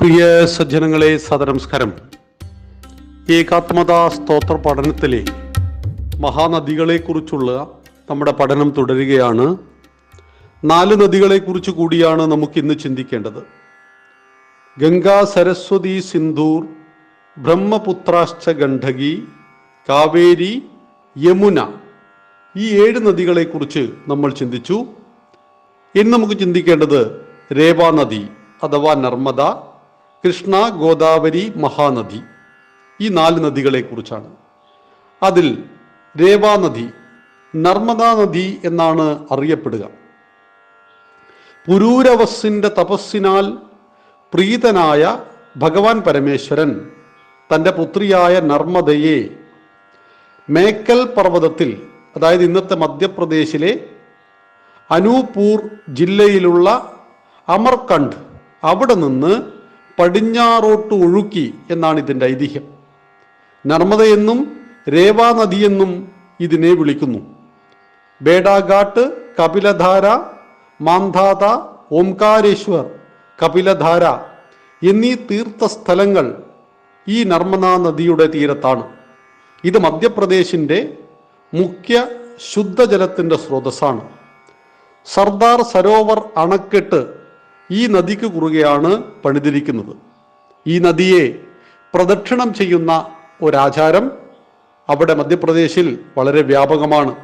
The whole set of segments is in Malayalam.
പ്രിയ സജ്ജനങ്ങളെ സദനമസ്കാരം. ഏകാത്മത സ്തോത്ര പഠനത്തിലെ മഹാനദികളെക്കുറിച്ചുള്ള നമ്മുടെ പഠനം തുടരുകയാണ്. നാല് നദികളെക്കുറിച്ച് കൂടിയാണ് നമുക്ക് ഇന്ന് ചിന്തിക്കേണ്ടത്. ഗംഗാ സരസ്വതി സിന്ധൂർ ബ്രഹ്മപുത്രാശ്ച ഗണ്ഡകി കാവേരി യമുന ഈ ഏഴ് നദികളെക്കുറിച്ച് നമ്മൾ ചിന്തിച്ചു. ഇനി നമുക്ക് ചിന്തിക്കേണ്ടത് രേവാ നദി അഥവാ നർമ്മദ കൃഷ്ണ ഗോദാവരി മഹാനദി. ഈ നാല് നദികളെ കുറിച്ചാണ് അതിൽ രേവാ നദി നർമ്മദാ നദി എന്നാണ് അറിയപ്പെടുക. പുരൂരവസിന്റെ തപസ്സിനാൽ പ്രീതനായ ഭഗവാൻ പരമേശ്വരൻ തന്റെ പുത്രിയായ നർമ്മദയെ മേക്കൽ പർവതത്തിൽ അതായത് ഇന്നത്തെ മധ്യപ്രദേശിലെ അനൂപൂർ ജില്ലയിലുള്ള അമർകണ്ഡ് അവിടെ നിന്ന് പടിഞ്ഞാറോട്ട് ഒഴുക്കി എന്നാണ് ഇതിന്റെ ഐതിഹ്യം. നർമ്മദയെന്നും രേവാ നദിയെന്നും ഇതിനെ വിളിക്കുന്നു. ബേഡാഘാട്ട് കപിലധാര മാന്ധാത ഓംകാരേശ്വർ കപിലധാര എന്നീ തീർത്ഥസ്ഥലങ്ങൾ ഈ നർമ്മദാ നദിയുടെ തീരത്താണ്. ഇത് മധ്യപ്രദേശിന്റെ മുഖ്യ ശുദ്ധജലത്തിന്റെ സ്രോതസ്സാണ്. സർദാർ സരോവർ അണക്കെട്ട് ഈ നദിക്ക് കുറുകെയാണ് പണിതിരിക്കുന്നത്. ഈ നദിയെ പ്രദക്ഷിണം ചെയ്യുന്ന ഒരാചാരം അവിടെ മധ്യപ്രദേശിൽ വളരെ വ്യാപകമാണ്.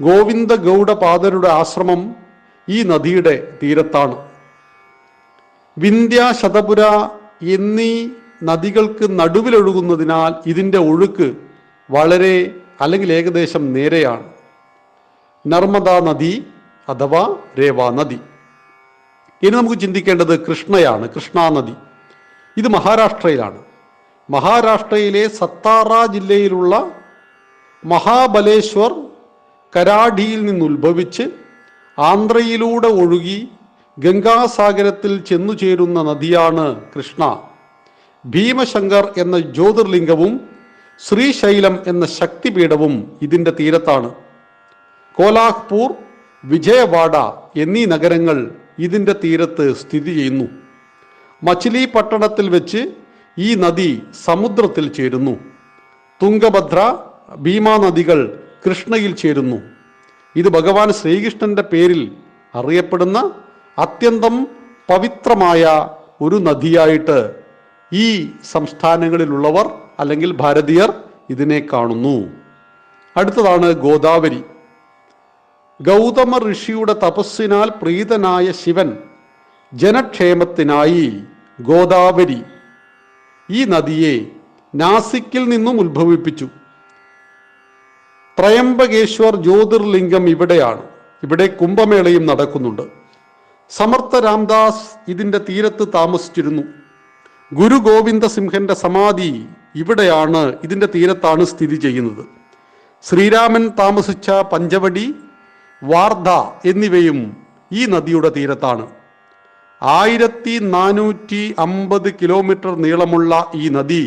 ഗോവിന്ദ ഗൗഡപാദരുടെ ആശ്രമം ഈ നദിയുടെ തീരത്താണ്. വിന്ധ്യ ശതപുര എന്നീ നദികൾക്ക് നടുവിലൊഴുകുന്നതിനാൽ ഇതിന്റെ ഒഴുക്ക് വളരെ അല്ലെങ്കിൽ ഏകദേശം നേരെയാണ്. നർമ്മദാ നദി അഥവാ രേവാ നദി. ഇനി നമുക്ക് ചിന്തിക്കേണ്ടത് കൃഷ്ണയാണ് കൃഷ്ണാനദി. ഇത് മഹാരാഷ്ട്രയിലാണ്. മഹാരാഷ്ട്രയിലെ സത്താറ ജില്ലയിലുള്ള മഹാബലേശ്വർ കരാഡിയിൽ നിന്ന് ഉത്ഭവിച്ച് ആന്ധ്രയിലൂടെ ഒഴുകി ഗംഗാസാഗരത്തിൽ ചെന്നു ചേരുന്ന നദിയാണ് കൃഷ്ണ. ഭീമശങ്കർ എന്ന ജ്യോതിർലിംഗവും ശ്രീശൈലം എന്ന ശക്തിപീഠവും ഇതിന്റെ തീരത്താണ്. കോലാഹ്പൂർ വിജയവാഡ എന്നീ നഗരങ്ങൾ ഇതിന്റെ തീരത്ത് സ്ഥിതി ചെയ്യുന്നു. മച്ചിലി പട്ടണത്തിൽ വെച്ച് ഈ നദി സമുദ്രത്തിൽ ചേരുന്നു. തുംഗഭദ്ര ഭീമാ നദികൾ കൃഷ്ണയിൽ ചേരുന്നു. ഇത് ഭഗവാൻ ശ്രീകൃഷ്ണന്റെ പേരിൽ അറിയപ്പെടുന്ന അത്യന്തം പവിത്രമായ ഒരു നദിയായിട്ട് ഈ സംസ്ഥാനങ്ങളിലുള്ളവർ അല്ലെങ്കിൽ ഭാരതീയർ ഇതിനെ കാണുന്നു. അടുത്തതാണ് ഗോദാവരി. ഗൗതമ ഋഷിയുടെ തപസ്സിനാൽ പ്രീതനായ ശിവൻ ജനക്ഷേമത്തിനായി ഗോദാവരി ഈ നദിയെ നാസിക്കിൽ നിന്നും ഉത്ഭവിപ്പിച്ചു. ത്രയംബകേശ്വർ ജ്യോതിർലിംഗം ഇവിടെയാണ്. ഇവിടെ കുംഭമേളയും നടക്കുന്നുണ്ട്. സമർത്ഥ രാംദാസ് ഇതിന്റെ തീരത്ത് താമസിച്ചിരുന്നു. ഗുരു ഗോവിന്ദ സിംഹന്റെ സമാധി ഇവിടെയാണ് ഇതിന്റെ തീരത്താണ് സ്ഥിതി ചെയ്യുന്നത്. ശ്രീരാമൻ താമസിച്ച പഞ്ചവടി വാർധ എന്നിവയും ഈ നദിയുടെ തീരത്താണ്. ആയിരത്തി നാനൂറ്റി അമ്പത് കിലോമീറ്റർ നീളമുള്ള ഈ നദി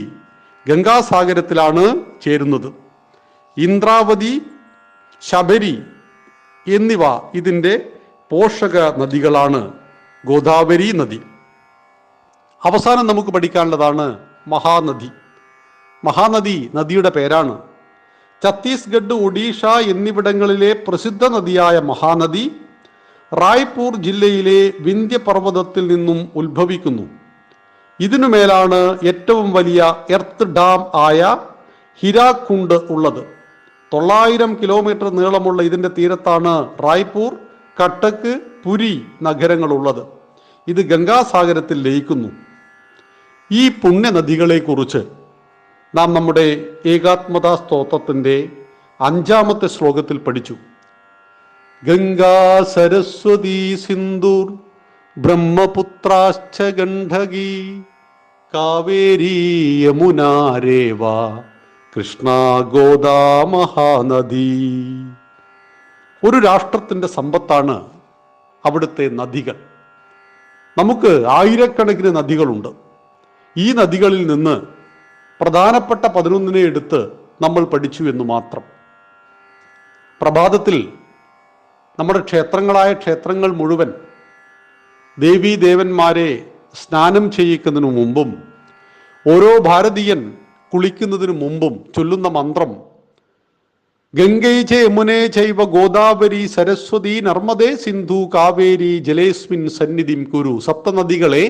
ഗംഗാസാഗരത്തിലാണ് ചേരുന്നത്. ഇന്ദ്രാവതി ശബരി എന്നിവ ഇതിന്റെ പോഷക നദികളാണ്. ഗോദാവരി നദി. അവസാനം നമുക്ക് പഠിക്കാനുള്ളതാണ് മഹാനദി. മഹാനദി നദിയുടെ പേരാണ് ഛത്തീസ്ഗഡ് ഒഡീഷ എന്നിവിടങ്ങളിലെ പ്രസിദ്ധ നദിയായ മഹാനദി റായ്പൂർ ജില്ലയിലെ വിന്ധ്യപർവതത്തിൽ നിന്നും ഉത്ഭവിക്കുന്നു. ഇതിനു മേലാണ് ഏറ്റവും വലിയ എർത്ത് ഡാം ആയ ഹിരാക്കുണ്ട് ഉള്ളത്. തൊള്ളായിരം കിലോമീറ്റർ നീളമുള്ള ഇതിന്റെ തീരത്താണ് റായ്പൂർ കട്ടക്ക് പുരി നഗരങ്ങളുള്ളത്. ഇത് ഗംഗാസാഗരത്തിൽ ലയിക്കുന്നു. ഈ പുണ്യനദികളെക്കുറിച്ച് നാം നമ്മുടെ ഏകാത്മതാ സ്തോത്രത്തിന്റെ അഞ്ചാമത്തെ ശ്ലോകത്തിൽ പഠിച്ചു. ഗംഗാ സരസ്വതി സിന്ധൂർ ബ്രഹ്മപുത്രാശ്ച ഗണ്ഡകി കാവേരി യമുനാരേവ കൃഷ്ണ ഗോദാ മഹാനദി. ഒരു രാഷ്ട്രത്തിന്റെ സമ്പത്താണ് അവിടുത്തെ നദികൾ. നമുക്ക് ആയിരക്കണക്കിന് നദികളുണ്ട്. ഈ നദികളിൽ നിന്ന് പ്രധാനപ്പെട്ട പതിനൊന്നിനെ എടുത്ത് നമ്മൾ പഠിച്ചു എന്ന് മാത്രം. പ്രഭാതത്തിൽ നമ്മുടെ ക്ഷേത്രങ്ങളായ ക്ഷേത്രങ്ങൾ മുഴുവൻ ദേവീ ദേവന്മാരെ സ്നാനം ചെയ്യിക്കുന്നതിനു മുമ്പും ഓരോ ഭാരതീയൻ കുളിക്കുന്നതിനു മുമ്പും ചൊല്ലുന്ന മന്ത്രം ഗംഗൈ ച ചൈവ ഗോദാവരി സരസ്വതി നർമ്മദേ സിന്ധു കാവേരി ജലേസ്മിൻ സന്നിധിം കുരു സപ്തനദികളെ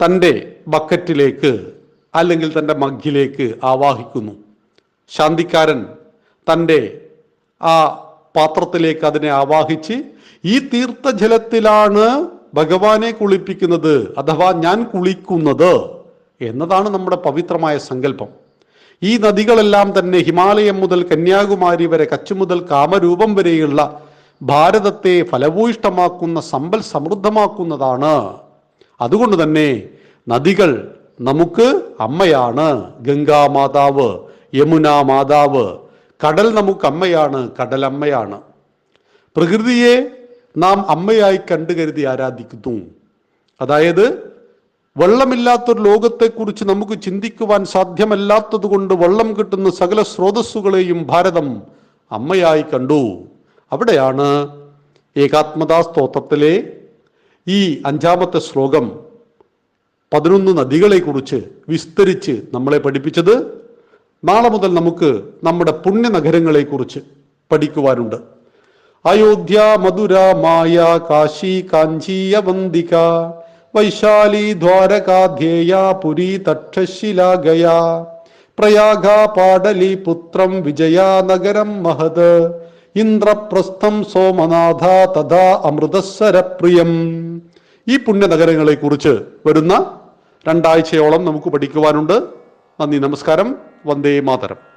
തന്റെ ബക്കറ്റിലേക്ക് അല്ലെങ്കിൽ തന്റെ മഗ്ഗിലേക്ക് ആവാഹിക്കുന്നു. ശാന്തിക്കാരൻ തന്റെ ആ പാത്രത്തിലേക്ക് അതിനെ ആവാഹിച്ച് ഈ തീർത്ഥജലത്തിലാണ് ഭഗവാനെ കുളിപ്പിക്കുന്നത് അഥവാ ഞാൻ കുളിക്കുന്നത് എന്നതാണ് നമ്മുടെ പവിത്രമായ സങ്കല്പം. ഈ നദികളെല്ലാം തന്നെ ഹിമാലയം മുതൽ കന്യാകുമാരി വരെ കച്ച് മുതൽ കാമരൂപം വരെയുള്ള ഭാരതത്തെ ഫലഭൂയിഷ്ടമാക്കുന്ന സമ്പൽ സമൃദ്ധമാക്കുന്നതാണ്. അതുകൊണ്ട് തന്നെ നദികൾ നമുക്ക് അമ്മയാണ് ഗംഗാ മാതാവ് യമുന മാതാവ്. കടൽ നമുക്ക് അമ്മയാണ് കടലമ്മയാണ്. പ്രകൃതിയെ നാം അമ്മയായി കണ്ടു കരുതി ആരാധിക്കുന്നു. അതായത് വെള്ളമില്ലാത്തൊരു ലോകത്തെക്കുറിച്ച് നമുക്ക് ചിന്തിക്കുവാൻ സാധ്യമല്ലാത്തത് കൊണ്ട് വെള്ളം കിട്ടുന്ന സകല സ്രോതസ്സുകളെയും ഭാരതം അമ്മയായി കണ്ടു. അവിടെയാണ് ഏകാത്മതാ സ്തോത്രത്തിലെ ഈ അഞ്ചാമത്തെ ശ്ലോകം. പതിനൊന്ന് നദികളെക്കുറിച്ച് വിസ്തരിച്ച് നമ്മളെ പഠിപ്പിച്ചത് നാളെ മുതൽ നമുക്ക് നമ്മുടെ പുണ്യ പുണ്യനഗരങ്ങളെക്കുറിച്ച് പഠിക്കുവാനുണ്ട്. അയോധ്യ മധുര മായ കാശി കാഞ്ചി അവന്തിക വൈശാലി ദ്വാരകാധ്യേയ പുരി തക്ഷശില ഗയ പ്രയാഗ പാടലി പുത്രം വിജയ നഗരം മഹത് ഇന്ദ്രപ്രസ്ഥം സോമനാഥ തഥാ അമൃതസരപ്രിയം. ഈ പുണ്യ കുറിച്ച് വരുന്ന രണ്ടാഴ്ചയോളം നമുക്ക് പഠിക്കുവാനുണ്ട്. നന്ദി നമസ്കാരം. വന്ദേ മാതരം.